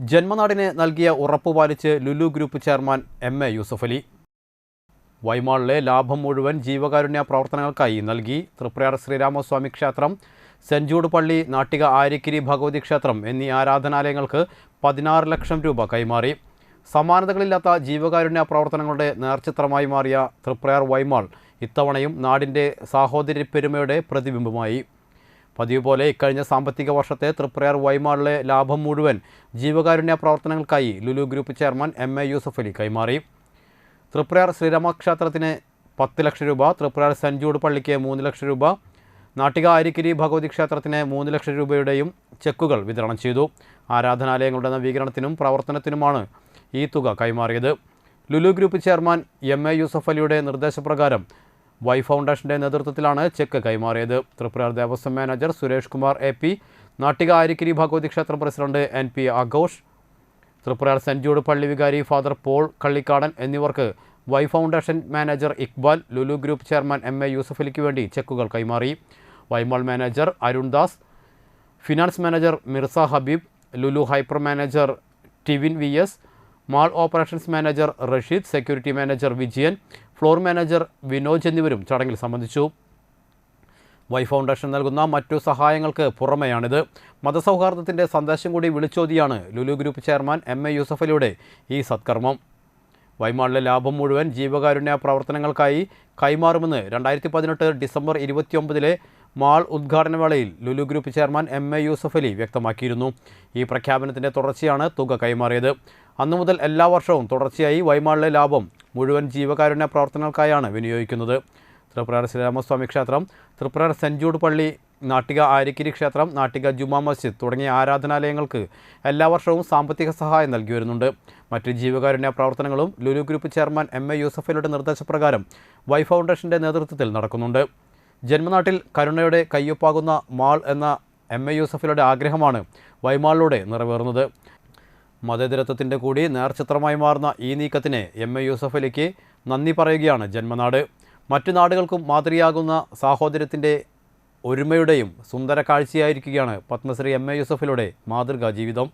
ജന്മനാടിന് നൽകിയ ഉറപ്പ് പാലിച്ച് Lulu group chairman M A Yusuffali വൈമാളിലെ ലാഭം മുഴുവൻ ജീവകാരുണ്യ പ്രവർത്തനങ്ങൾക്കായി നൽകി തൃപ്രയാർ ശ്രീരാമസ്വാമി ക്ഷേത്രം ജൂഡ് പള്ളി നാട്ടിക ആര്യക്കിരി ഭഗവതി ക്ഷേത്രം എന്നീ ആരാധനാലയങ്ങൾക്ക് പതിനാറ് ലക്ഷം രൂപ കൈമാറി. സമാനതകളില്ലാത്ത ജീവകാരുണ്യ പ്രവർത്തനങ്ങളുടെ നേർചിത്രമായി മാറിയ തൃപ്രയാർ വൈമാൾ ഇത്തവണയും നാടിന്റെ സാഹോദര്യപ്പെരുമയുടെ പ്രതിബിംബമായി. പതിവ് പോലെ ഇക്കഴിഞ്ഞ സാമ്പത്തിക വർഷത്തെ തൃപ്രയാർ വൈമാളിലെ ലാഭം മുഴുവൻ ജീവകാരുണ്യ പ്രവർത്തനങ്ങൾക്കായി Lulu group chairman M A Yusuff Ali കൈമാറി. തൃപ്രയാർ ശ്രീരാമക്ഷേത്രത്തിന് പത്ത് ലക്ഷം രൂപ തൃപ്രയാർ സെന്റ് ജൂഡ് പള്ളിക്ക് മൂന്ന് ലക്ഷം രൂപ നാട്ടിക ആരിക്കിരി ഭഗവതി ക്ഷേത്രത്തിന് മൂന്ന് ലക്ഷം രൂപയുടെയും ചെക്കുകൾ വിതരണം ചെയ്തു. ആരാധനാലയങ്ങളുടെ നവീകരണത്തിനും പ്രവർത്തനത്തിനുമാണ് ഈ തുക കൈമാറിയത്. Lulu group chairman M A Yusuff അലിയുടെ നിർദ്ദേശപ്രകാരം വൈ ഫൗണ്ടേഷന്റെ നേതൃത്വത്തിലാണ് ചെക്ക് കൈമാറിയത്. Tripura Devaswom manager Suresh Kumar A P Nattika Arikkiri Bhagavathi ക്ഷേത്ര president N P Aghosh Tripura saint Jude പള്ളി വികാരി ഫാദർ പോൾ കള്ളിക്കാടൻ എന്നിവർക്ക് Y foundation manager Iqbal Lulu group chairman M A Yusuff അലിക്ക് വേണ്ടി ചെക്കുകൾ കൈമാറി. Y mall manager Arundas finance manager Mirza Habeeb Lulu hyper manager Tivin V S mall operations manager Rasheed security manager Vijayan floor manager Vinoj എന്നിവരും ചടങ്ങിൽ സംബന്ധിച്ചു. Y foundation നൽകുന്ന മറ്റു സഹായങ്ങൾക്ക് പുറമെയാണിത്. മതസൗഹാർദ്ദത്തിന്റെ സന്ദേശം കൂടി വിളിച്ചോതിയാണ് Lulu group chairman M A യൂസഫലിയുടെ ഈ സത്കർമ്മം. വൈമാളിലെ ലാഭം മുഴുവൻ ജീവകാരുണ്യ പ്രവർത്തനങ്ങൾക്കായി കൈമാറുമെന്ന് രണ്ടായിരത്തി പതിനെട്ട് ഡിസംബർ ഇരുപത്തിയൊമ്പതിലെ മാൾ ഉദ്ഘാടന വേളയിൽ Lulu group chairman M A Yusuff Ali വ്യക്തമാക്കിയിരുന്നു. ഈ പ്രഖ്യാപനത്തിന്റെ തുടർച്ചയാണ് തുക കൈമാറിയത്. അന്നു മുതൽ എല്ലാ വർഷവും തുടർച്ചയായി വൈമാളിലെ ലാഭം മുഴുവൻ ജീവകാരുണ്യ പ്രവർത്തനങ്ങൾക്കായാണ് വിനിയോഗിക്കുന്നത്. തൃപ്രയാർ ശ്രീരാമസ്വാമി ക്ഷേത്രം തൃപ്രയാർ സെന്റ് ജൂഡ് പള്ളി നാട്ടിക ആരിക്കിരി ക്ഷേത്രം നാട്ടിക ജുമാ മസ്ജിദ് തുടങ്ങിയ ആരാധനാലയങ്ങൾക്ക് എല്ലാ വർഷവും സാമ്പത്തിക സഹായം നൽകി വരുന്നുണ്ട്. മറ്റ് ജീവകാരുണ്യ പ്രവർത്തനങ്ങളും Lulu group chairman M A യൂസഫലിയുടെ നിർദ്ദേശപ്രകാരം വൈ ഫൗണ്ടേഷന്റെ നേതൃത്വത്തിൽ നടക്കുന്നുണ്ട്. ജന്മനാട്ടിൽ കരുണയുടെ കയ്യൊപ്പാകുന്ന മാൾ എന്ന എം എ യൂസഫലിയുടെ ആഗ്രഹമാണ് വൈമാളിലൂടെ നിറവേറുന്നത്. മതേതരത്വത്തിന്റെ കൂടി നേർചിത്രമായി മാറുന്ന ഈ നീക്കത്തിന് എം എ യൂസഫ് അലിക്ക് നന്ദി പറയുകയാണ് ജന്മനാട്. മറ്റു നാടുകൾക്കും മാതൃയാകുന്ന സാഹോദര്യത്തിന്റെ ഒരുമയുടെയും സുന്ദര കാഴ്ചയായിരിക്കുകയാണ് പത്മശ്രീ എം എ യൂസഫിലൂടെ മാതൃകാ ജീവിതം.